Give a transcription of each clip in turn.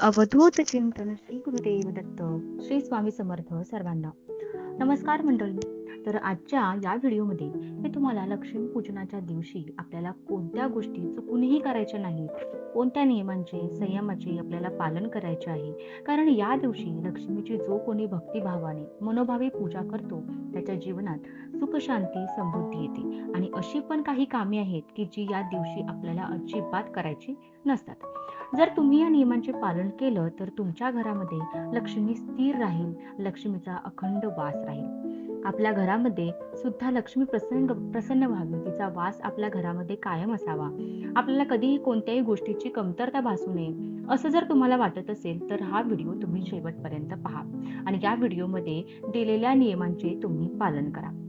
अवधूत चिंतन श्री गुरुदेव दत्त श्री स्वामी समर्थ सर्वांना. नमस्कार मंडळी. तर आजच्या या व्हिडिओमध्ये मी तुम्हाला लक्ष्मी पूजनाच्या दिवशी आपल्याला कोणत्या गोष्टी चुकूनही करायच्या नाहीत कोणत्या नियमांचे संयमाचे आपल्याला पालन करायचे आहे. कारण या दिवशी लक्ष्मीची जो कोणी भक्तिभावाने मनोभावे पूजा करतो त्याच्या जीवनात सुख शांती समृद्धी येते. आणि अशी पण काही कामे आहेत की जी या दिवशी आपल्याला अजिबात करायची नसतात. जर तुम्ही या नियमांचे पालन केलं तर तुमच्या घरामध्ये लक्ष्मी स्थिर राहील लक्ष्मीचा अखंड वास राहील. आपल्या घरामध्ये सुद्धा लक्ष्मी प्रसन्न प्रसन्न व्हावी. तिचा वास आपल्या घरामध्ये कायम असावा. आपल्याला कधीही कोणत्याही गोष्टीची कमतरता भासू नये. असं जर तुम्हाला वाटत असेल तर हा व्हिडिओ तुम्ही शेवटपर्यंत पहा. आणि या व्हिडिओमध्ये दिलेल्या नियमांचे तुम्ही पालन करा.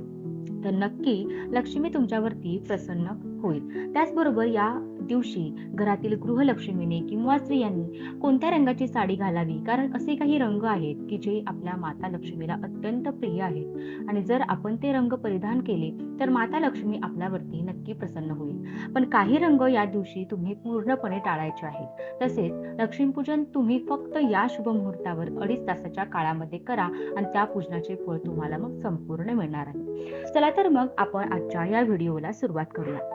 तर नक्की लक्ष्मी तुमच्यावरती प्रसन्न होईल. त्याचबरोबर या दिवशी घरातील गृहलक्ष्मीने किंवा स्त्रियांनी कोणत्या रंगाची साडी घालावी? कारण असे काही रंग आहेत की जे आपल्या माता लक्ष्मीला अत्यंत प्रिय आहेत. आणि जर आपण ते रंग परिधान केले तर माता लक्ष्मी आपल्यावरती नक्की प्रसन्न होईल. पण काही रंग या दिवशी तुम्ही पूर्णपणे टाळायचे आहेत. तसेच लक्ष्मीपूजन तुम्ही फक्त या शुभ मुहूर्तावर अडीच तासाच्या काळामध्ये करा आणि त्या पूजनाचे फळ तुम्हाला मग संपूर्ण मिळणार आहे. चला तर मग आपण आजच्या या व्हिडिओला सुरुवात करूया.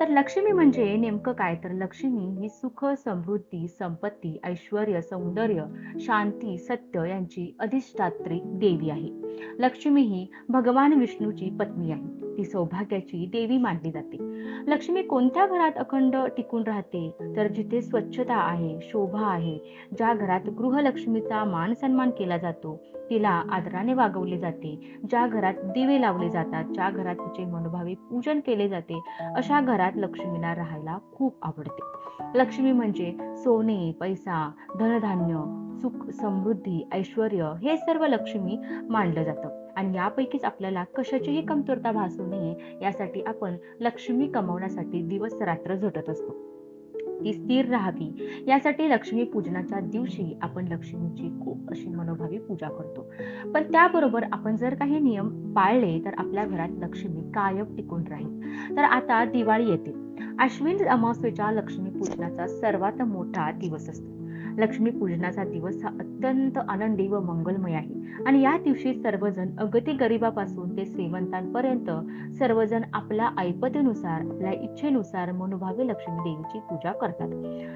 तर लक्ष्मी म्हणजे नेमकं काय? तर लक्ष्मी ही सुख समृद्धी संपत्ती ऐश्वर सौंदर्य शांती सत्य यांची अधिष्ठात्री देवी आहे. लक्ष्मी ही भगवान विष्णूची पत्नी आहे. ती सौभाग्याची देवी मानली जाते. लक्ष्मी कोणत्या घरात अखंड टिकून राहते? तर जिथे स्वच्छता आहे शोभा आहे ज्या घरात गृहलक्ष्मीचा मान सन्मान केला जातो तिला आदराने वागवले जाते. ज्या घरात दिवे लावले जातात ज्या घरात तिचे मनोभावे पूजन केले जाते अशा घरात लक्ष्मीला राहायला खूप आवडते. लक्ष्मी म्हणजे सोने पैसा धनधान्य सुख समृद्धी ऐश्वर हे सर्व लक्ष्मी मानलं जातं. आणि यापैकीच आपल्याला कशाचीही कमतरता भासू नये यासाठी आपण लक्ष्मी कमवण्यासाठी दिवस रात्र झटत असतो. ती स्थिर राहावी. यासाठी लक्ष्मी पूजनाच्या दिवशी आपण लक्ष्मीची खूप अशी मनोभावी पूजा करतो. पण त्याबरोबर आपण जर काही नियम पाळले तर आपल्या घरात लक्ष्मी कायम टिकून राहील. तर आता दिवाळी येते. अश्विन अमावस्येच्या लक्ष्मी पूजनाचा सर्वात मोठा दिवस असतो. लक्ष्मी पूजनाचा दिवस हा अत्यंत आनंदी व मंगलमय आहे. आणि या दिवशी सर्वजण अगदी गरिबापासून ते श्रीमंतांपर्यंत सर्वजण आपल्या ऐपतेनुसार आपल्या इच्छेनुसार मनोभावे लक्ष्मी देवीची पूजा करतात.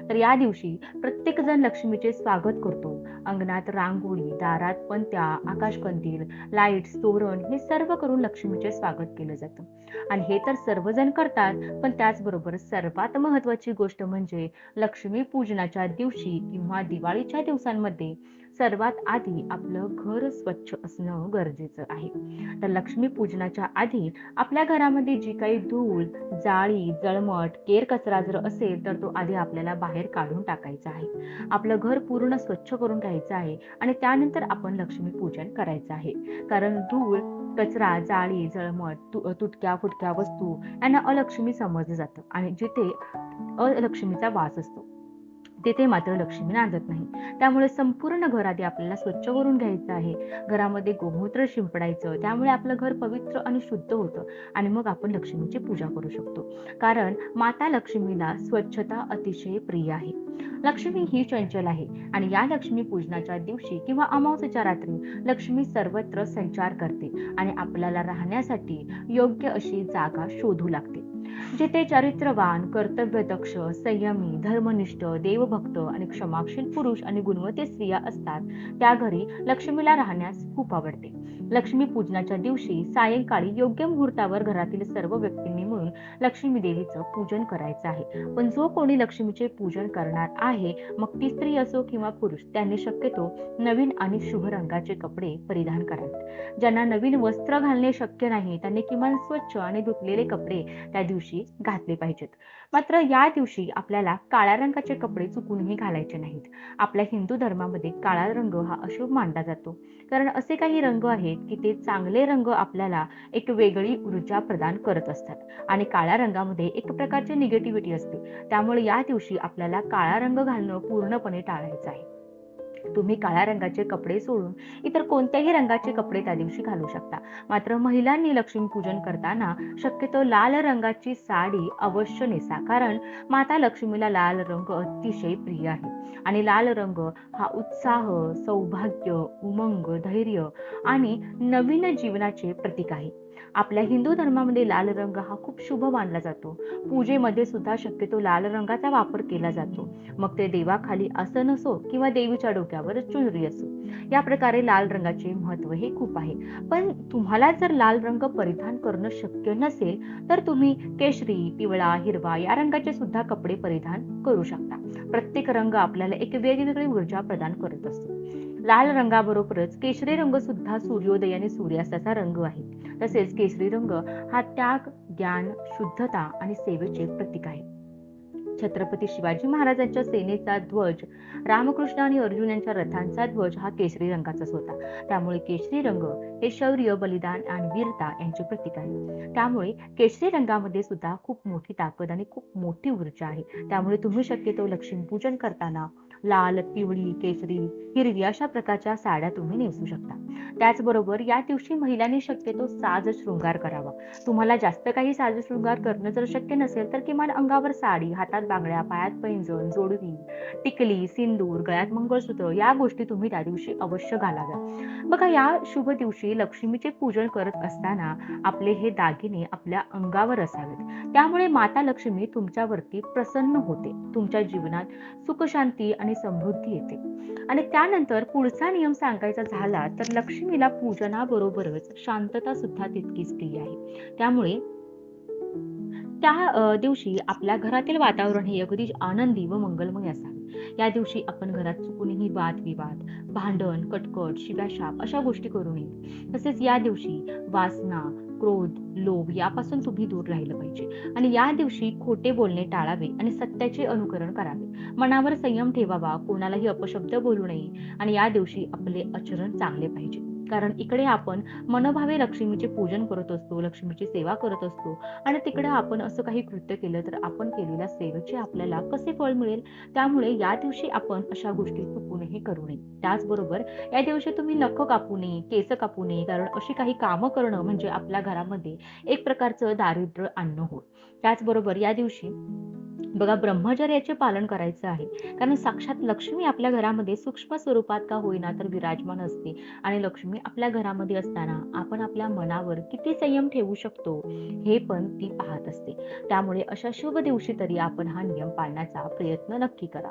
तर या दिवशी प्रत्येक जण लक्ष्मीचे स्वागत करतो. अंगणात रांगोळी दारात पंत्या आकाशकंदील लाईट्स तोरण हे सर्व करून लक्ष्मीचे स्वागत केलं जातं. आणि हे तर सर्वजण करतात पण त्याचबरोबर सर्वात महत्वाची गोष्ट म्हणजे लक्ष्मी पूजनाच्या दिवशी किंवा दिवाळीच्या दिवसांमध्ये सर्वात आधी आपलं घर स्वच्छ असणं गरजेचं आहे. तर लक्ष्मी पूजनाच्या आधी आपल्या घरामध्ये जी काही धूळ जाळी जळमट केर कचरा जर असेल तर तो आधी आपल्याला बाहेर काढून टाकायचा आहे. आपलं घर पूर्ण स्वच्छ करून घ्यायचं आहे आणि त्यानंतर आपण लक्ष्मी पूजन करायचं आहे. कारण धूळ कचरा जाळी जळमट तुटक्या फुटक्या वस्तू यांना अलक्ष्मी समजलं जातं आणि जिथे अलक्ष्मीचा वास असतो. तेथे मात्र लक्ष्मी नांदत नाही. त्यामुळे संपूर्ण घर आधी आपल्याला स्वच्छ करून घ्यायचं आहे. घरामध्ये गोमूत्र शिंपडायचं त्यामुळे आपलं घर पवित्र आणि शुद्ध होतं आणि मग आपण लक्ष्मीची पूजा करू शकतो. कारण माता लक्ष्मीला स्वच्छता अतिशय प्रिय आहे. लक्ष्मी ही चंचल आहे आणि या लक्ष्मी पूजनाच्या दिवशी किंवा अमावस्याच्या रात्री लक्ष्मी सर्वत्र संचार करते आणि आपल्याला राहण्यासाठी योग्य अशी जागा शोधू लागते. जिथे चरित्रवान कर्तव्यदक्ष संयमी धर्मनिष्ठ देवभक्त आणि क्षमाशील पुरुष आणि गुणवती स्त्रिया असतात त्या घरी लक्ष्मीला राहण्यास खूप आवडते. लक्ष्मी पूजनाच्या दिवशी सायंकाळी योग्य मुहूर्तावर घरातील सर्व व्यक्तींनी मिळून लक्ष्मी देवीचं पूजन करायचं आहे. पण जो कोणी लक्ष्मीचे पूजन करणार आहे मग ती स्त्री असो किंवा पुरुष त्यांनी शक्यतो नवीन आणि शुभ रंगाचे कपडे परिधान करावेत. ज्यांना नवीन वस्त्र घालणे शक्य नाही त्यांनी किमान स्वच्छ आणि धुतलेले कपडे त्या दिवशी घातले पाहिजेत. मात्र या दिवशी आपल्याला काळ्या रंगाचे कपडे चुकूनही घालायचे नाहीत. आपल्या हिंदू धर्मामध्ये काळा रंग हा अशुभ मानला जातो. कारण असे काही रंग आहेत की ते चांगले रंग आपल्याला एक वेगळी ऊर्जा प्रदान करत असतात. आणि काळ्या रंगामध्ये एक प्रकारची निगेटिव्हिटी असते. त्यामुळे या दिवशी आपल्याला काळा रंग घालणं पूर्णपणे टाळायचं आहे. तुम्ही काळ्या रंगाचे कपडे सोडून इतर कोणत्याही रंगाचे कपडे त्या दिवशी घालू शकता. मात्र महिलांनी लक्ष्मीपूजन करताना शक्यतो लाल रंगाची साडी अवश्य नेसा कारण माता लक्ष्मीला लाल रंग अतिशय प्रिय आहे. आणि लाल रंग हा उत्साह सौभाग्य उमंग धैर्य आणि नवीन जीवनाचे प्रतीक आहे. आपल्या हिंदू धर्मामध्ये लाल रंग हा खूप शुभ मानला जातो. पूजेमध्ये सुद्धा शक्यतो लाल रंगाचा वापर केला जातो. मग ते देवाखाली असं नसो किंवा देवीच्या डोक्यावर चुनरी असो. या प्रकारे लाल रंगाचे महत्त्व हे खूप आहे. पण तुम्हाला जर लाल रंग परिधान करणं शक्य नसेल तर तुम्ही केशरी पिवळा हिरवा या रंगाचे सुद्धा कपडे परिधान करू शकता. प्रत्येक रंग आपल्याला एक वेगवेगळी ऊर्जा प्रदान करत असतो. लाल रंगाबरोबरच केशरी रंग सुद्धा सूर्योदय आणि सूर्यास्ताचा रंग आहे. तसेच केशरी रंग हा त्याग ज्ञान शुद्धता आणि सेवेचे प्रतीक आहे. छत्रपती शिवाजी महाराजांच्या सेनेचा ध्वज रामकृष्ण आणि अर्जुन यांच्या रथांचा ध्वज हा केशरी रंगाचाच होता. त्यामुळे केशरी रंग हे शौर्य बलिदान आणि वीरता यांचे प्रतीक आहे. त्यामुळे केशरी रंगामध्ये सुद्धा खूप मोठी ताकद आणि खूप मोठी ऊर्जा आहे. त्यामुळे तुम्ही शक्यतो लक्ष्मीपूजन करताना लाल पिवळी केसरी हिरवी अशा प्रकारच्या साड्या तुम्ही नेसू शकता. त्याचबरोबर या दिवशी महिलांनी शक्यतो साज शृंगार करावा. तुम्हाला जास्त काही साज शृंगार करणं जर शक्य नसेल तर किमान अंगावर साडी हातात बांगड्या पायात पैंजण जोडवी टिकली सिंदूर गळ्यात मंगळसूत्र या गोष्टी तुम्ही त्या दिवशी अवश्य घालाव्या बघा या शुभ दिवशी लक्ष्मीचे पूजन करत असताना आपले हे दागिने आपल्या अंगावर असावेत. त्यामुळे माता लक्ष्मी तुमच्यावरती प्रसन्न होते. तुमच्या जीवनात सुखशांती आणि आणि समृद्धी येते. आणि त्यानंतर पुढचा नियम सांगायचा झाला तर लक्ष्मीला पूजनाबरोबरच शांतता सुद्धा तितकीच प्रिय आहे. त्यामुळे त्या दिवशी आपल्या घरातील वातावरण हे अगदी आनंदी व मंगलमय असावे. या दिवशी आपण घरात चुकूनही वादविवाद भांडण कटकट शिव्याशाप अशा गोष्टी करू नये. तसेच या दिवशी वासना क्रोध लोभ यापासून तुम्ही दूर राहिलं पाहिजे. आणि या दिवशी खोटे बोलणे टाळावे आणि सत्याचे अनुकरण करावे. मनावर संयम ठेवावा कोणालाही अपशब्द बोलू नये. आणि या दिवशी आपले आचरण चांगले पाहिजे. कारण इकडे आपण मनभावे लक्ष्मीचे पूजन करत असतो लक्ष्मीची सेवा करत असतो आणि तिकडे आपण असं काही कृत्य केलं तर आपण केलेल्या सेवेचे आपल्याला कसे फळ मिळेल? त्यामुळे या दिवशी आपण अशा गोष्टी चुकूनही करू नये. त्याचबरोबर या दिवशी तुम्ही नख कापू नये केस कापू नये कारण अशी काही कामं करणं म्हणजे आपल्या घरामध्ये एक प्रकारचं दारिद्र्य आणणं होत त्याचबरोबर या दिवशी बघा ब्रह्मचर्याचे पालन करायचं आहे. कारण साक्षात लक्ष्मी आपल्या घरामध्ये सूक्ष्म स्वरूपात का होईना तर विराजमान असते. आणि लक्ष्मी आपल्या घरामध्ये असताना आपण आपल्या मनावर किती संयम ठेवू शकतो हे पण ती पाहत असते. त्यामुळे अशा शुभ दिवशी तरी आपण हा नियम पाळण्याचा प्रयत्न नक्की करा.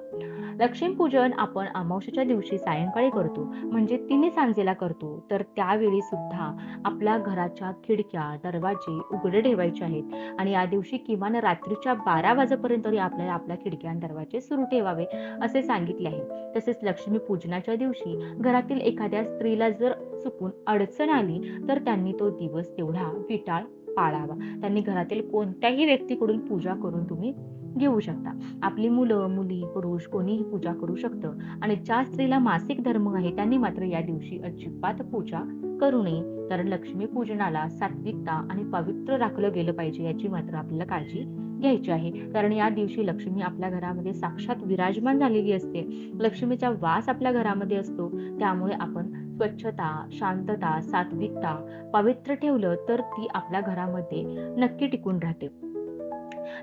लक्ष्मीपूजन आपण अमावस्याच्या दिवशी सायंकाळी करतो. म्हणजे तिने सांजेला करतो. तर त्यावेळी सुद्धा आपल्या घराच्या खिडक्या दरवाजे उघडे ठेवायचे आहेत. आणि या दिवशी किमान रात्रीच्या बारा वाजेपर्यंत तरी आपल्याला आपल्या खिडक्या आणि दरवाजे सुरू ठेवावे असे सांगितले आहे. तसेच लक्ष्मी पूजनाच्या दिवशी घरातील एखाद्या स्त्रीला जर चुकून अडचण आली तर त्यांनी तो दिवस तेवढा विटाळ पाळावा. त्यांनी घरातील कोणत्याही व्यक्तीकडून पूजा करून तुम्ही घेऊ शकता. आपली मुलं मुली पुरुष कोणीही पूजा करू शकतं. आणि ज्या स्त्रीला मासिक धर्म आहे त्यांनी मात्र या दिवशी अजिबात पूजा करू नये. तर लक्ष्मी पूजनाला सात्विकता आणि पवित्र राखलं गेलं पाहिजे याची मात्र आपल्याला काळजी घ्यायची आहे. कारण या दिवशी लक्ष्मी आपल्या घरामध्ये साक्षात विराजमान झालेली असते. लक्ष्मीचा वास आपल्या घरामध्ये असतो. त्यामुळे आपण स्वच्छता शांतता सात्विकता पवित्र ठेवलं तर ती आपल्या घरामध्ये नक्की टिकून राहते.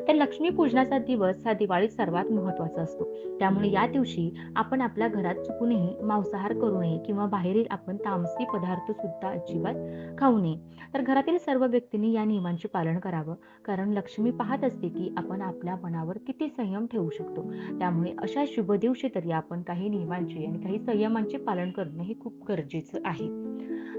तर लक्ष्मी पूजनाचा दिवस हा दिवाळीत सर्वात महत्त्वाचा असतो. त्यामुळे या दिवशी आपण आपल्या घरात चुकूनही मांसाहार करू नये किंवा बाहेरील आपण तामसी पदार्थ सुद्धा अजिबात खाऊ नये. तर घरातील सर्व व्यक्तींनी या नियमांचे पालन करावं. कारण लक्ष्मी पाहत असते की आपण आपल्या मनावर किती संयम ठेवू शकतो. त्यामुळे अशा शुभ दिवशी तरी आपण काही नियमांचे आणि काही संयमांचे पालन करणं हे खूप गरजेचं आहे.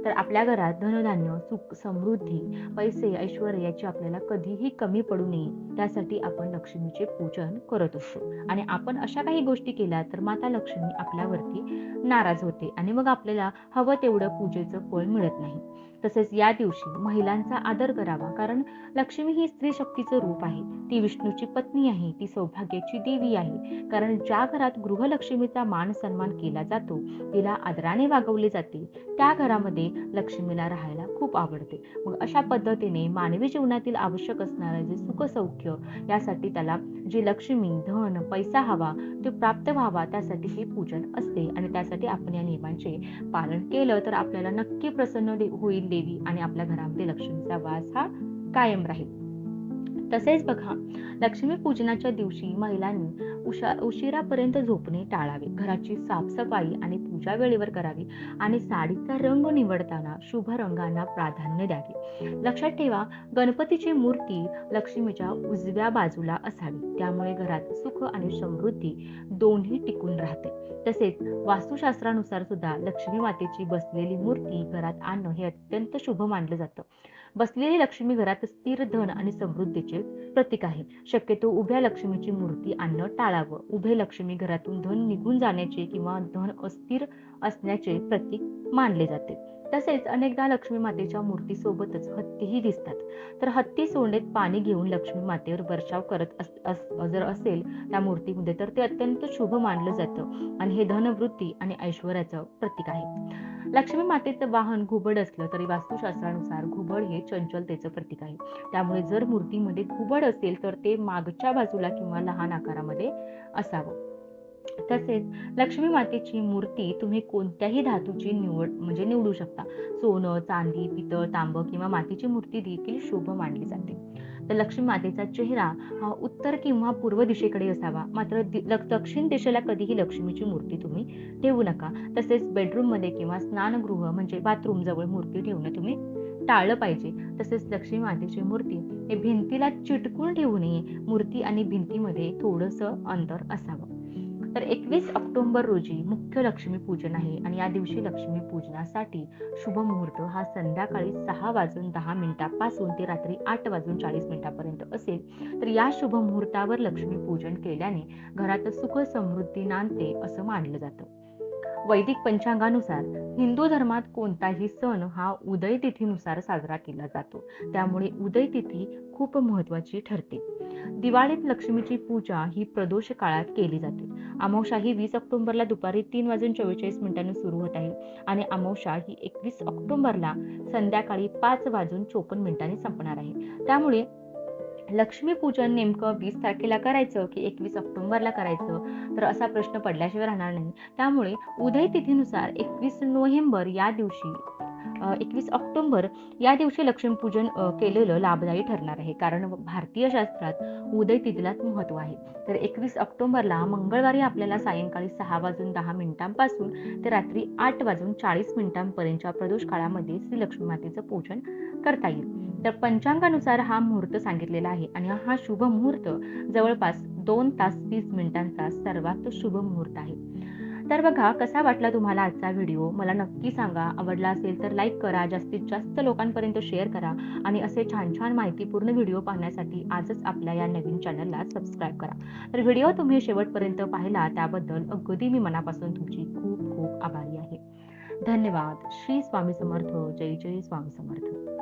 तर आपल्या घरात धनधान्य सुख समृद्धी पैसे ऐश्वर याची आपल्याला कधीही कमी पडू नये. त्यासाठी आपण लक्ष्मीचे पूजन करत असतो. आणि आपण अशा काही गोष्टी केल्या तर माता लक्ष्मी आपल्यावरती नाराज होते आणि मग आपल्याला हवं तेवढं पूजेचं फळ मिळत नाही. तसेच या दिवशी महिलांचा आदर करावा कारण लक्ष्मी ही स्त्री शक्तीचं रूप आहे. ती विष्णूची पत्नी आहे ती सौभाग्याची देवी आहे. कारण ज्या घरात गृहलक्ष्मीचा मान सन्मान केला जातो तिला आदराने वागवले जाते. त्या घरामध्ये लक्ष्मीला राहायला खूप आवडते. मग अशा पद्धतीने मानवी जीवनातील आवश्यक असणारे जे सुखसौख्य यासाठी त्याला जी लक्ष्मी धन पैसा हवा तो प्राप्त व्हावा त्यासाठी हे पूजन असते. आणि त्यासाठी आपण या नियमांचे पालन केलं तर आपल्याला नक्की प्रसन्न दे- होईल देवी आणि आपल्या घरामध्ये लक्ष्मीचा वास हा कायम राहील. तसेच बघा लक्ष्मी पूजनाच्या दिवशी महिलांनी उशा उशिरापर्यंत झोपणे टाळावे. घराची साफसफाई आणि पूजा वेळेवर करावी? आणि साडीचा रंग निवडताना शुभ रंगांना प्राधान्य द्यावे. लक्षात ठेवा गणपतीची मूर्ती लक्ष्मीच्या उजव्या बाजूला असावी. त्यामुळे घरात सुख आणि समृद्धी दोन्ही टिकून राहते. तसेच वास्तुशास्त्रानुसार सुद्धा लक्ष्मी मातेची बसलेली मूर्ती घरात आणणं हे अत्यंत शुभ मानलं जातं. बसलेली लक्ष्मी घरात स्थिर धन आणि समृद्धीचे प्रतीक आहे. शक्यतो उभ्या लक्ष्मीची मूर्ती आणणं टाळावं. उभे लक्ष्मी घरातून धन निघून जाण्याचे किंवा धन अस्थिर असण्याचे प्रतीक मानले जाते. तसेच अनेकदा लक्ष्मी मातेच्या मूर्ती सोबतच हत्तीही दिसतात. तर हत्ती सोंडेत पाणी घेऊन लक्ष्मी मातेवर वर्षाव करत अस, अस- जर असेल त्या मूर्तीमध्ये तर ते अत्यंत शुभ मानलं जातं. आणि हे धनवृत्ती आणि ऐश्वर्याचं प्रतीक आहे. लक्ष्मी मातेचं वाहन घुबड असलं तरी वास्तुशास्त्रानुसार घुबड हे चंचलतेचं प्रतीक आहे. त्यामुळे जर मूर्तीमध्ये घुबड असेल तर ते मागच्या बाजूला किंवा लहान आकारामध्ये असावं. तसेच लक्ष्मी मातेची मूर्ती तुम्ही कोणत्याही धातूची निवड म्हणजे निवडू शकता. सोनं चांदी पितळ तांब किंवा मातीची मूर्ती देखील शुभ मानली जाते. तर लक्ष्मी मातेचा चेहरा हा उत्तर किंवा पूर्व दिशेकडे असावा. मात्र दि- दक्षिण दिशेला कधीही लक्ष्मीची मूर्ती तुम्ही ठेवू नका. तसेच बेडरूममध्ये किंवा स्नानगृह म्हणजे बाथरूम जवळ मूर्ती ठेवणं तुम्ही टाळलं पाहिजे. तसेच लक्ष्मी मातेची मूर्ती हे भिंतीला चिटकून ठेवू नये. मूर्ती आणि भिंतीमध्ये थोडंसं अंतर असावं. तर एकवीस ऑक्टोबर रोजी मुख्य लक्ष्मी पूजन आहे आणि या दिवशी लक्ष्मी पूजनासाठी शुभ मुहूर्त हा संध्याकाळी सहा वाजून दहा मिनिटापासून ते रात्री आठ वाजून चाळीस मिनिटापर्यंत असेल. तर या शुभ मुहूर्तावर लक्ष्मी पूजन केल्याने घरात सुख समृद्धी नांदते असं मानलं जातं. वैदिक पंचांगानुसार हिंदू धर्मात कोणताही सण हा उदय तिथीनुसार साजरा केला जातो. त्यामुळे उदय तिथी खूप महत्वाची ठरते. दिवाळीत लक्ष्मीची पूजा ही प्रदोष काळात केली जाते. अमावशा ही वीस ऑक्टोबरला दुपारी तीन वाजून चव्वेचाळीस मिनिटांनी सुरू होत आहे आणि अमावशा ही एकवीस ऑक्टोबरला संध्याकाळी पाच वाजून चोपन्न मिनिटांनी संपणार आहे. त्यामुळे लक्ष्मीपूजन नेमकं वीस तारखेला करायचं की एकवीस ऑक्टोबरला करायचं? तर असा प्रश्न पडल्याशिवाय राहणार नाही. त्यामुळे उदय तिथीनुसार एकवीस नोव्हेंबर या दिवशी एकवीस ऑक्टोबर या दिवशी लक्ष्मीपूजन केलेलं लाभदायी ठरणार आहे. कारण भारतीय शास्त्रात उदय तिथीलाच महत्त्व आहे. तर एकवीस ऑक्टोबरला मंगळवारी आपल्याला सायंकाळी सहा वाजून दहा मिनिटांपासून ते रात्री आठ वाजून चाळीस मिनिटांपर्यंतच्या प्रदोष काळामध्ये श्री लक्ष्मी मातेचं पूजन करता येईल. तर पंचांगानुसार हा मुहूर्त सांगितलेला आहे आणि हा शुभ मुहूर्त जवळपास दोन तास तीस मिनिटांचा सर्वात शुभ मुहूर्त आहे. तर बघा कसा वाटला तुम्हाला आजचा व्हिडिओ? मला नक्की सांगा. आवडला असेल तर लाईक करा जास्तीत जास्त लोकांपर्यंत शेअर करा आणि असे छान छान माहितीपूर्ण व्हिडिओ पाहण्यासाठी आजच आपल्या या नवीन चॅनलला सबस्क्राईब करा. तर व्हिडिओ तुम्ही शेवटपर्यंत पाहिला त्याबद्दल अगदी मी मनापासून तुमची खूप खूप आभारी आहे. धन्यवाद. श्री स्वामी समर्थ. जय जय स्वामी समर्थ.